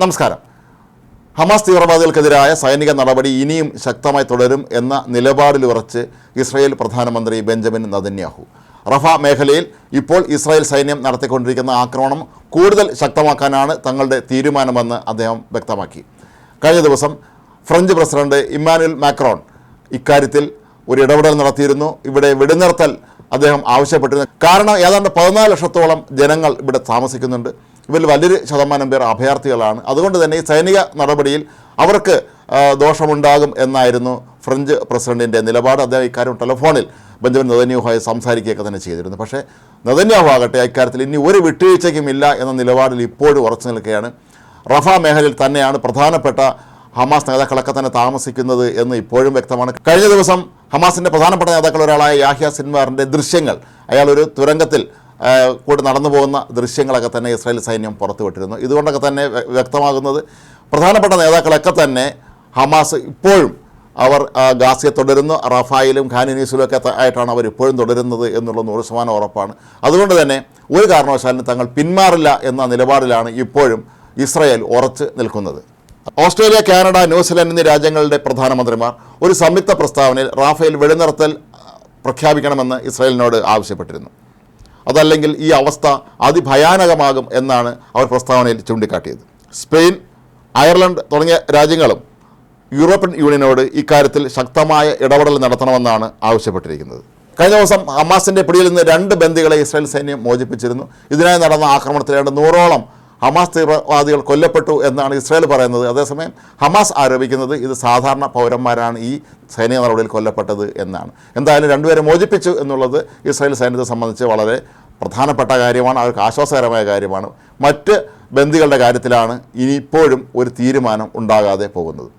നമസ്കാരം. ഹമാസ് തീവ്രവാദികൾക്കെതിരായ സൈനിക നടപടി ഇനിയും ശക്തമായി തുടരും എന്ന നിലപാടിൽ ഉറച്ച് ഇസ്രായേൽ പ്രധാനമന്ത്രി ബെഞ്ചമിൻ നദന്യാഹു റഫ മേഖലയിൽ ഇപ്പോൾ ഇസ്രായേൽ സൈന്യം നടത്തിക്കൊണ്ടിരിക്കുന്ന ആക്രമണം കൂടുതൽ ശക്തമാക്കാനാണ് തങ്ങളുടെ തീരുമാനമെന്ന് അദ്ദേഹം വ്യക്തമാക്കി. കഴിഞ്ഞ ദിവസം ഫ്രഞ്ച് പ്രസിഡന്റ് ഇമ്മാനുവൽ മാക്രോൺ ഇക്കാര്യത്തിൽ ഒരു ഇടപെടൽ നടത്തിയിരുന്നു. ഇവിടെ വെടിനിർത്തൽ അദ്ദേഹം ആവശ്യപ്പെട്ടിരുന്നു. കാരണം ഏതാണ്ട് പതിനാല് ലക്ഷത്തോളം ജനങ്ങൾ ഇവിടെ താമസിക്കുന്നുണ്ട്. ഇവരിൽ വലിയൊരു ശതമാനം പേർ അഭയാർത്ഥികളാണ്. അതുകൊണ്ട് തന്നെ ഈ സൈനിക നടപടിയിൽ അവർക്ക് ദോഷമുണ്ടാകും എന്നായിരുന്നു ഫ്രഞ്ച് പ്രസിഡന്റിന്റെ നിലപാട്. അദ്ദേഹം ഇക്കാര്യം ടെലിഫോണിൽ ബെഞ്ചമിൻ നെതന്യാഹുമായി സംസാരിക്കുകയൊക്കെ തന്നെ ചെയ്തിരുന്നു. പക്ഷേ നെതന്യാഹു ആകട്ടെ ഇക്കാര്യത്തിൽ ഇനി ഒരു വിട്ടുവീഴ്ചയ്ക്കും ഇല്ല എന്ന നിലപാടിൽ ഇപ്പോഴും ഉറച്ചു നിൽക്കുകയാണ്. റഫ മേഖലയിൽ തന്നെയാണ് പ്രധാനപ്പെട്ട ഹമാസ് നേതാക്കളൊക്കെ തന്നെ താമസിക്കുന്നത് എന്ന് ഇപ്പോഴും വ്യക്തമാണ്. കഴിഞ്ഞ ദിവസം ഹമാസിന്റെ പ്രധാനപ്പെട്ട നേതാക്കൾ ഒരാളായ യാഹ്യ സിൻവാറിന്റെ ദൃശ്യങ്ങൾ അയാൾ ഒരു തുരങ്കത്തിൽ കൂടെ നടന്നു പോകുന്ന ദൃശ്യങ്ങളൊക്കെ തന്നെ ഇസ്രായേൽ സൈന്യം പുറത്തുവിട്ടിരുന്നു. ഇതുകൊണ്ടൊക്കെ തന്നെ വ്യ- വ്യക്തമാകുന്നത് പ്രധാനപ്പെട്ട നേതാക്കളൊക്കെ തന്നെ ഹമാസ് ഇപ്പോഴും അവർ ഗാസിയെ തുടരുന്നു. റഫായിലും ഖാനിനീസിലും ഒക്കെ ആയിട്ടാണ് അവർ ഇപ്പോഴും തുടരുന്നത് എന്നുള്ള നൂറ് ശതമാനം ഉറപ്പാണ്. അതുകൊണ്ട് തന്നെ ഒരു കാരണവശാലും തങ്ങൾ പിന്മാറില്ല എന്ന നിലപാടിലാണ് ഇപ്പോഴും ഇസ്രായേൽ ഉറച്ച് നിൽക്കുന്നത്. ഓസ്ട്രേലിയ കാനഡ ന്യൂസിലാൻഡ് എന്നീ രാജ്യങ്ങളുടെ പ്രധാനമന്ത്രിമാർ ഒരു സംയുക്ത പ്രസ്താവനയിൽ റാഫേൽ വെടിനിർത്തൽ പ്രഖ്യാപിക്കണമെന്ന് ഇസ്രായേലിനോട് ആവശ്യപ്പെട്ടിരുന്നു. അതല്ലെങ്കിൽ ഈ അവസ്ഥ അതിഭയാനകമാകും എന്നാണ് അവർ പ്രസ്താവനയിൽ ചൂണ്ടിക്കാട്ടിയത്. സ്പെയിൻ അയർലൻഡ് തുടങ്ങിയ രാജ്യങ്ങളും യൂറോപ്യൻ യൂണിയനോട് ഇക്കാര്യത്തിൽ ശക്തമായ ഇടപെടൽ നടത്തണമെന്നാണ് ആവശ്യപ്പെട്ടിരിക്കുന്നത്. കഴിഞ്ഞ ദിവസം ഹമാസിന്റെ പിടിയിൽ നിന്ന് രണ്ട് ബന്ദികളെ ഇസ്രായേൽ സൈന്യം മോചിപ്പിച്ചിരുന്നു. ഇതിനായി നടന്ന ആക്രമണത്തിൽ ഏതാണ്ട് നൂറോളം ഹമാസ് തീവ്രവാദികൾ കൊല്ലപ്പെട്ടു എന്നാണ് ഇസ്രായേൽ പറയുന്നത്. അതേസമയം ഹമാസ് ആരോപിക്കുന്നത് ഇത് സാധാരണ പൗരന്മാരാണ് ഈ സൈനിക നടപടിയിൽ കൊല്ലപ്പെട്ടത് എന്നാണ്. എന്തായാലും രണ്ടുപേരെ മോചിപ്പിച്ചു എന്നുള്ളത് ഇസ്രായേൽ സൈന്യത്തെ സംബന്ധിച്ച് വളരെ പ്രധാനപ്പെട്ട കാര്യമാണ്. അവർക്ക് ആശ്വാസകരമായ കാര്യമാണ്. മറ്റ് ബന്ദികളുടെ കാര്യത്തിലാണ് ഇനിയിപ്പോഴും ഒരു തീരുമാനം ഉണ്ടാകാതെ പോകുന്നത്.